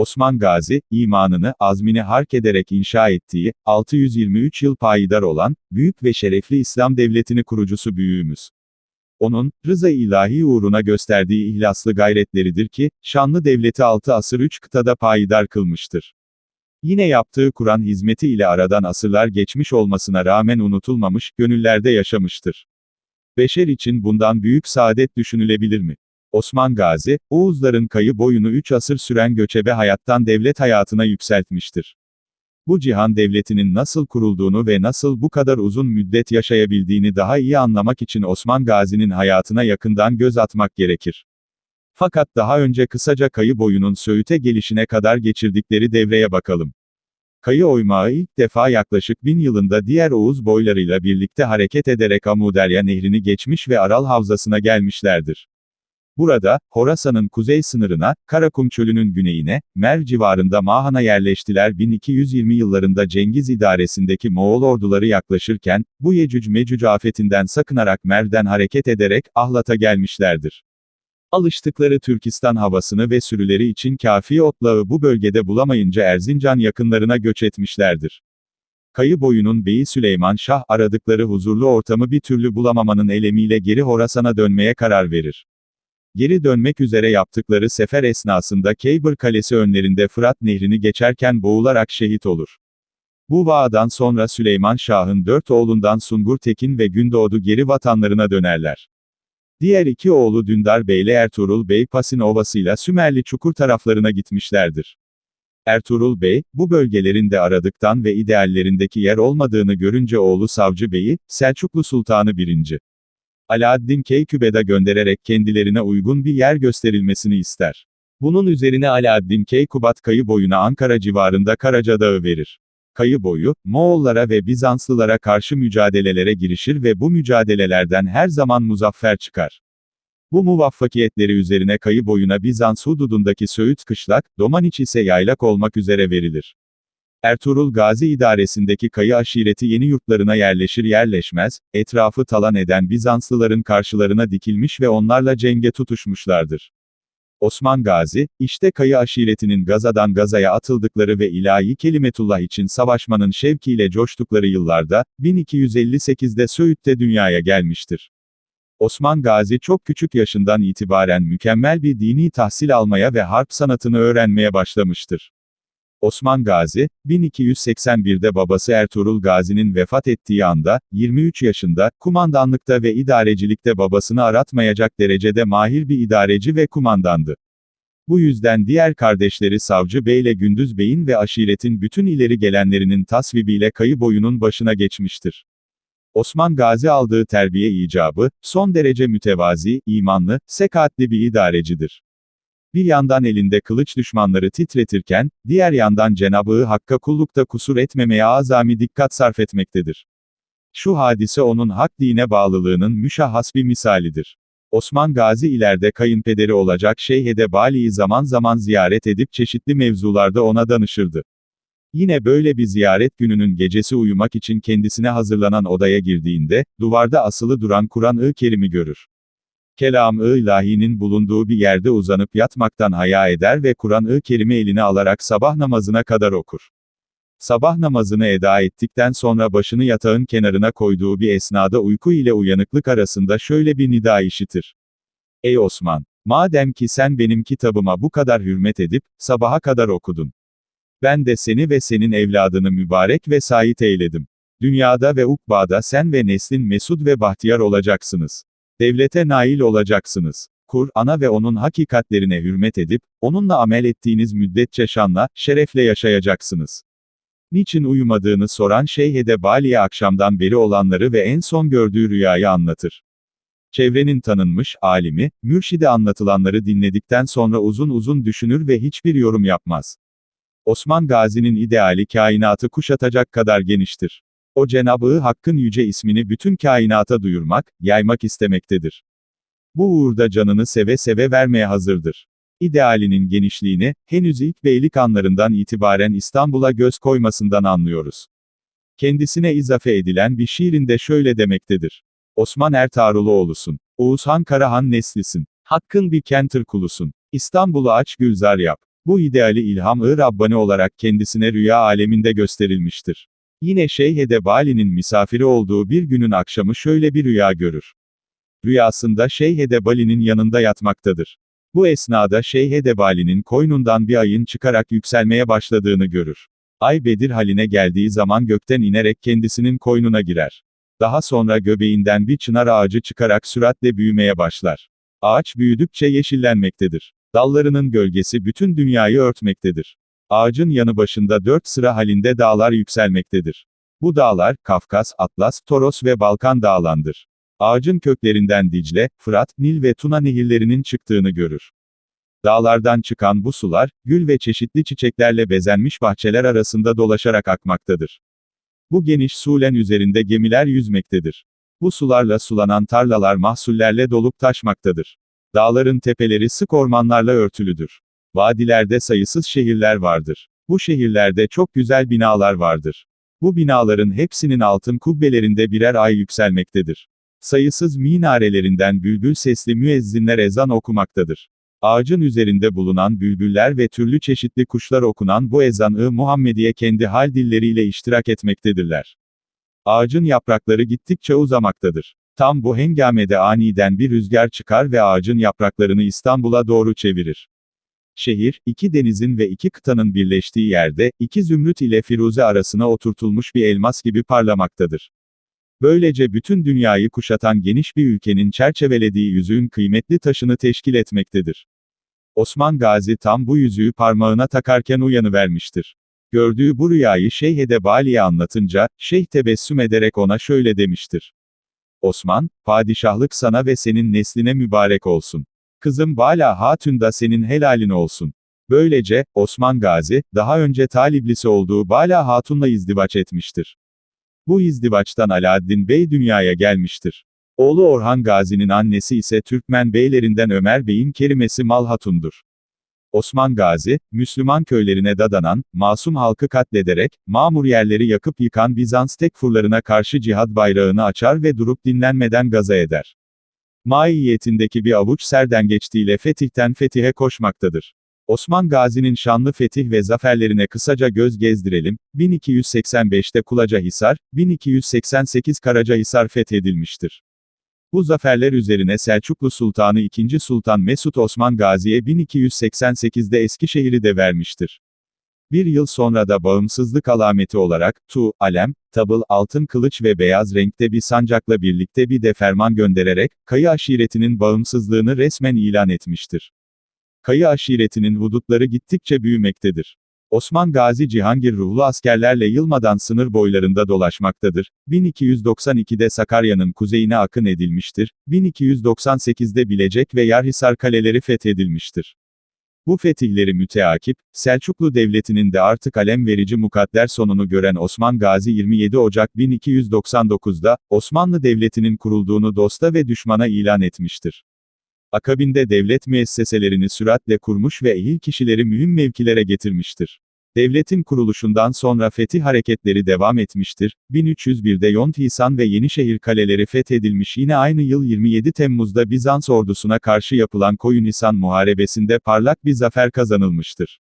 Osman Gazi, imanını, azmini hark ederek inşa ettiği, 623 yıl payidar olan, büyük ve şerefli İslam devletini kurucusu büyüğümüz. Onun, rıza ilahi uğruna gösterdiği ihlaslı gayretleridir ki, şanlı devleti 6 asır 3 kıtada payidar kılmıştır. Yine yaptığı Kur'an hizmeti ile aradan asırlar geçmiş olmasına rağmen unutulmamış, gönüllerde yaşamıştır. Beşer için bundan büyük saadet düşünülebilir mi? Osman Gazi, Oğuzların kayı boyunu 3 asır süren göçebe hayattan devlet hayatına yükseltmiştir. Bu cihan devletinin nasıl kurulduğunu ve nasıl bu kadar uzun müddet yaşayabildiğini daha iyi anlamak için Osman Gazi'nin hayatına yakından göz atmak gerekir. Fakat daha önce kısaca kayı boyunun Söğüt'e gelişine kadar geçirdikleri devreye bakalım. Kayı oymağı ilk defa yaklaşık bin yılında diğer Oğuz boylarıyla birlikte hareket ederek Amuderya nehrini geçmiş ve Aral Havzası'na gelmişlerdir. Burada, Horasan'ın kuzey sınırına, Karakum çölünün güneyine, Merv civarında Mahan'a yerleştiler 1220 yıllarında Cengiz idaresindeki Moğol orduları yaklaşırken, bu Yecüc Mecüc afetinden sakınarak Merv'den hareket ederek, Ahlat'a gelmişlerdir. Alıştıkları Türkistan havasını ve sürüleri için kafi otlağı bu bölgede bulamayınca Erzincan yakınlarına göç etmişlerdir. Kayı boyunun beyi Süleyman Şah aradıkları huzurlu ortamı bir türlü bulamamanın elemiyle geri Horasan'a dönmeye karar verir. Geri dönmek üzere yaptıkları sefer esnasında Keybır Kalesi önlerinde Fırat Nehri'ni geçerken boğularak şehit olur. Bu vaadan sonra Süleyman Şah'ın dört oğlundan Sungur Tekin ve Gündoğdu geri vatanlarına dönerler. Diğer iki oğlu Dündar Bey ile Ertuğrul Bey Pasin Ovası'yla Sümerli Çukur taraflarına gitmişlerdir. Ertuğrul Bey, bu bölgelerin de aradıktan ve ideallerindeki yer olmadığını görünce oğlu Savcı Bey'i, Selçuklu Sultanı 1. Alaaddin Keykübed'e göndererek kendilerine uygun bir yer gösterilmesini ister. Bunun üzerine Alaaddin Keykubat kayı boyuna Ankara civarında Karacadağı verir. Kayı boyu, Moğollara ve Bizanslılara karşı mücadelelere girişir ve bu mücadelelerden her zaman muzaffer çıkar. Bu muvaffakiyetleri üzerine kayı boyuna Bizans hududundaki Söğüt kışlak, Domaniç ise yaylak olmak üzere verilir. Ertuğrul Gazi idaresindeki kayı aşireti yeni yurtlarına yerleşir yerleşmez, etrafı talan eden Bizanslıların karşılarına dikilmiş ve onlarla cenge tutuşmuşlardır. Osman Gazi, işte kayı aşiretinin Gaza'dan Gaza'ya atıldıkları ve ilahi kelimetullah için savaşmanın şevkiyle coştukları yıllarda, 1258'de Söğüt'te dünyaya gelmiştir. Osman Gazi çok küçük yaşından itibaren mükemmel bir dini tahsil almaya ve harp sanatını öğrenmeye başlamıştır. Osman Gazi, 1281'de babası Ertuğrul Gazi'nin vefat ettiği anda, 23 yaşında, kumandanlıkta ve idarecilikte babasını aratmayacak derecede mahir bir idareci ve kumandandı. Bu yüzden diğer kardeşleri Savcı Bey ile Gündüz Bey'in ve aşiretin bütün ileri gelenlerinin tasvibiyle kayı boyunun başına geçmiştir. Osman Gazi aldığı terbiye icabı, son derece mütevazi, imanlı, sekatli bir idarecidir. Bir yandan elinde kılıç düşmanları titretirken, diğer yandan Cenab-ı Hakk'a kullukta kusur etmemeye azami dikkat sarf etmektedir. Şu hadise onun hak dine bağlılığının müşahhas bir misalidir. Osman Gazi ileride kayınpederi olacak Şeyhede Bali'yi zaman zaman ziyaret edip çeşitli mevzularda ona danışırdı. Yine böyle bir ziyaret gününün gecesi uyumak için kendisine hazırlanan odaya girdiğinde, duvarda asılı duran Kur'an-ı Kerim'i görür. Kelam-ı ilahinin bulunduğu bir yerde uzanıp yatmaktan haya eder ve Kur'an-ı Kerim'i eline alarak sabah namazına kadar okur. Sabah namazını eda ettikten sonra başını yatağın kenarına koyduğu bir esnada uyku ile uyanıklık arasında şöyle bir nida işitir. Ey Osman! Madem ki sen benim kitabıma bu kadar hürmet edip, sabaha kadar okudun. Ben de seni ve senin evladını mübarek ve sait eyledim. Dünyada ve ukbada sen ve neslin mesud ve bahtiyar olacaksınız. Devlete nail olacaksınız. Kur'an'a ve onun hakikatlerine hürmet edip, onunla amel ettiğiniz müddetçe şanla, şerefle yaşayacaksınız. Niçin uyumadığını soran Şeyhede Bali'ye akşamdan beri olanları ve en son gördüğü rüyayı anlatır. Çevrenin tanınmış, alimi, mürşide anlatılanları dinledikten sonra uzun uzun düşünür ve hiçbir yorum yapmaz. Osman Gazi'nin ideali kainatı kuşatacak kadar geniştir. O Cenab-ı Hakk'ın yüce ismini bütün kainata duyurmak, yaymak istemektedir. Bu uğurda canını seve seve vermeye hazırdır. İdealinin genişliğini, henüz ilk beylik anlarından itibaren İstanbul'a göz koymasından anlıyoruz. Kendisine izafe edilen bir şiirinde şöyle demektedir. Osman Ertuğruloğlu'sun. Oğuzhan Karahan neslisin. Hakkın bir kentır kulusun. İstanbul'u aç gülzar yap. Bu ideali İlham-ı Rabbani olarak kendisine rüya aleminde gösterilmiştir. Yine Şeyh Edebali'nin misafiri olduğu bir günün akşamı şöyle bir rüya görür. Rüyasında Şeyh Edebali'nin yanında yatmaktadır. Bu esnada Şeyh Edebali'nin koynundan bir ayın çıkarak yükselmeye başladığını görür. Ay Bedir haline geldiği zaman gökten inerek kendisinin koynuna girer. Daha sonra göbeğinden bir çınar ağacı çıkarak süratle büyümeye başlar. Ağaç büyüdükçe yeşillenmektedir. Dallarının gölgesi bütün dünyayı örtmektedir. Ağacın yanı başında dört sıra halinde dağlar yükselmektedir. Bu dağlar, Kafkas, Atlas, Toros ve Balkan dağlandır. Ağacın köklerinden Dicle, Fırat, Nil ve Tuna nehirlerinin çıktığını görür. Dağlardan çıkan bu sular, gül ve çeşitli çiçeklerle bezenmiş bahçeler arasında dolaşarak akmaktadır. Bu geniş sulen üzerinde gemiler yüzmektedir. Bu sularla sulanan tarlalar mahsullerle dolup taşmaktadır. Dağların tepeleri sık ormanlarla örtülüdür. Vadilerde sayısız şehirler vardır. Bu şehirlerde çok güzel binalar vardır. Bu binaların hepsinin altın kubbelerinde birer ay yükselmektedir. Sayısız minarelerinden bülbül sesli müezzinler ezan okumaktadır. Ağacın üzerinde bulunan bülbüller ve türlü çeşitli kuşlar okunan bu ezan-ı Muhammediye kendi hal dilleriyle iştirak etmektedirler. Ağacın yaprakları gittikçe uzamaktadır. Tam bu hengamede aniden bir rüzgar çıkar ve ağacın yapraklarını İstanbul'a doğru çevirir. Şehir, iki denizin ve iki kıtanın birleştiği yerde, iki zümrüt ile firuze arasına oturtulmuş bir elmas gibi parlamaktadır. Böylece bütün dünyayı kuşatan geniş bir ülkenin çerçevelediği yüzüğün kıymetli taşını teşkil etmektedir. Osman Gazi tam bu yüzüğü parmağına takarken uyanıvermiştir. Gördüğü bu rüyayı Şeyh Edebali'ye anlatınca, Şeyh tebessüm ederek ona şöyle demiştir. Osman, padişahlık sana ve senin nesline mübarek olsun. Kızım Bala Hatun da senin helalin olsun. Böylece, Osman Gazi, daha önce taliblisi olduğu Bala Hatun'la izdivaç etmiştir. Bu izdivaçtan Alaaddin Bey dünyaya gelmiştir. Oğlu Orhan Gazi'nin annesi ise Türkmen beylerinden Ömer Bey'in kerimesi Mal Hatun'dur. Osman Gazi, Müslüman köylerine dadanan, masum halkı katlederek, mamur yerleri yakıp yıkan Bizans tekfurlarına karşı cihad bayrağını açar ve durup dinlenmeden gaza eder. Maiyetindeki bir avuç serdengeçtiğiyle fetihten fetihe koşmaktadır. Osman Gazi'nin şanlı fetih ve zaferlerine kısaca göz gezdirelim, 1285'te Kulacahisar, 1288 Karacahisar fethedilmiştir. Bu zaferler üzerine Selçuklu Sultanı II. Sultan Mesut Osman Gazi'ye 1288'de Eskişehir'i de vermiştir. Bir yıl sonra da bağımsızlık alameti olarak, tu, alem, tabıl, altın kılıç ve beyaz renkte bir sancakla birlikte bir de ferman göndererek, Kayı aşiretinin bağımsızlığını resmen ilan etmiştir. Kayı aşiretinin hudutları gittikçe büyümektedir. Osman Gazi Cihangir ruhlu askerlerle yılmadan sınır boylarında dolaşmaktadır. 1292'de Sakarya'nın kuzeyine akın edilmiştir. 1298'de Bilecek ve Yarhisar kaleleri fethedilmiştir. Bu fetihleri müteakip, Selçuklu Devleti'nin de artık alem verici mukadder sonunu gören Osman Gazi 27 Ocak 1299'da, Osmanlı Devleti'nin kurulduğunu dosta ve düşmana ilan etmiştir. Akabinde devlet müesseselerini süratle kurmuş ve ehil kişileri mühim mevkilere getirmiştir. Devletin kuruluşundan sonra fetih hareketleri devam etmiştir. 1301'de Yonthisan ve Yenişehir kaleleri fethedilmiş yine aynı yıl 27 Temmuz'da Bizans ordusuna karşı yapılan Koyunhisan Muharebesi'nde parlak bir zafer kazanılmıştır.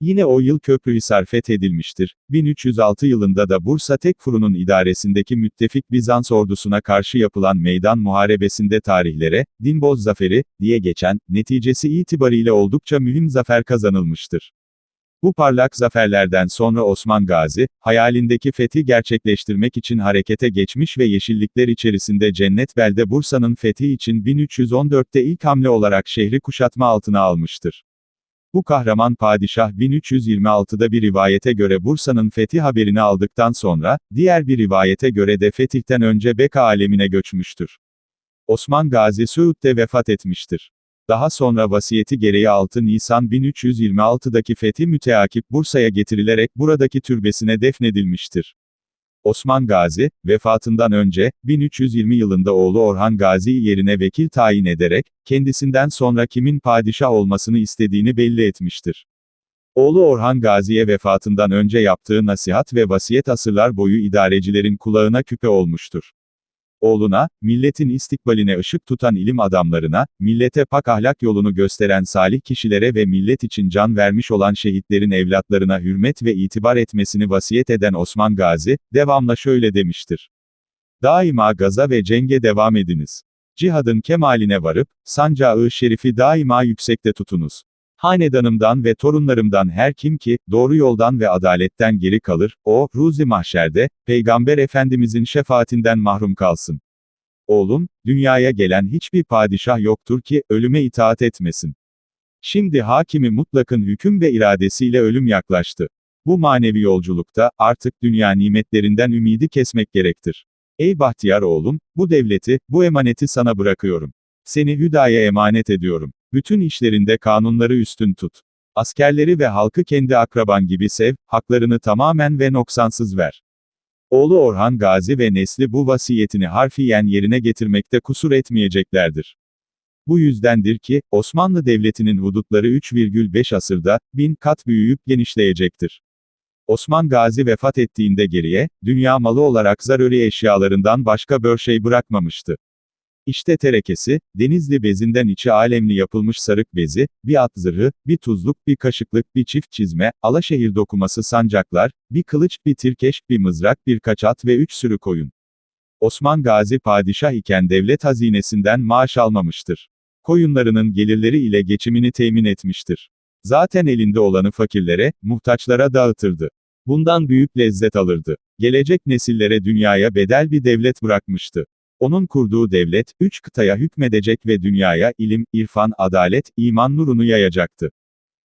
Yine o yıl Köprühisar fethedilmiştir. 1306 yılında da Bursa Tekfuru'nun idaresindeki müttefik Bizans ordusuna karşı yapılan meydan muharebesinde tarihlere, Dinboz Zaferi, diye geçen, neticesi itibariyle oldukça mühim zafer kazanılmıştır. Bu parlak zaferlerden sonra Osman Gazi, hayalindeki fethi gerçekleştirmek için harekete geçmiş ve yeşillikler içerisinde Cennet Belde Bursa'nın fethi için 1314'te ilk hamle olarak şehri kuşatma altına almıştır. Bu kahraman padişah 1326'da bir rivayete göre Bursa'nın fethi haberini aldıktan sonra, diğer bir rivayete göre de fetihten önce Beka alemine göçmüştür. Osman Gazi Suud'de vefat etmiştir. Daha sonra vasiyeti gereği 6 Nisan 1326'daki fethi müteakip Bursa'ya getirilerek buradaki türbesine defnedilmiştir. Osman Gazi, vefatından önce, 1320 yılında oğlu Orhan Gazi'yi yerine vekil tayin ederek, kendisinden sonra kimin padişah olmasını istediğini belli etmiştir. Oğlu Orhan Gazi'ye vefatından önce yaptığı nasihat ve vasiyet asırlar boyu idarecilerin kulağına küpe olmuştur. Oğluna, milletin istikbaline ışık tutan ilim adamlarına, millete pak ahlak yolunu gösteren salih kişilere ve millet için can vermiş olan şehitlerin evlatlarına hürmet ve itibar etmesini vasiyet eden Osman Gazi, devamla şöyle demiştir. Daima gaza ve cenge devam ediniz. Cihadın kemaline varıp, sancağı şerifi daima yüksekte tutunuz. Hanedanımdan ve torunlarımdan her kim ki, doğru yoldan ve adaletten geri kalır, o, ruzi mahşerde, Peygamber Efendimizin şefaatinden mahrum kalsın. Oğlum, dünyaya gelen hiçbir padişah yoktur ki, ölüme itaat etmesin. Şimdi hakimi mutlakın hüküm ve iradesiyle ölüm yaklaştı. Bu manevi yolculukta, artık dünya nimetlerinden ümidi kesmek gerektir. Ey Bahtiyar oğlum, bu devleti, bu emaneti sana bırakıyorum. Seni hüdaya emanet ediyorum. Bütün işlerinde kanunları üstün tut. Askerleri ve halkı kendi akraban gibi sev, haklarını tamamen ve noksansız ver. Oğlu Orhan Gazi ve nesli bu vasiyetini harfiyen yerine getirmekte kusur etmeyeceklerdir. Bu yüzdendir ki, Osmanlı Devleti'nin hudutları 3,5 asırda, bin kat büyüyüp genişleyecektir. Osman Gazi vefat ettiğinde geriye, dünya malı olarak zaruri eşyalarından başka bir şey bırakmamıştı. İşte terekesi, denizli bezinden içi alemli yapılmış sarık bezi, bir at zırhı, bir tuzluk, bir kaşıklık, bir çift çizme, alaşehir dokuması sancaklar, bir kılıç, bir tirkeş, bir mızrak, birkaç at ve üç sürü koyun. Osman Gazi padişah iken devlet hazinesinden maaş almamıştır. Koyunlarının gelirleri ile geçimini temin etmiştir. Zaten elinde olanı fakirlere, muhtaçlara dağıtırdı. Bundan büyük lezzet alırdı. Gelecek nesillere dünyaya bedel bir devlet bırakmıştı. Onun kurduğu devlet, üç kıtaya hükmedecek ve dünyaya ilim, irfan, adalet, iman nurunu yayacaktı.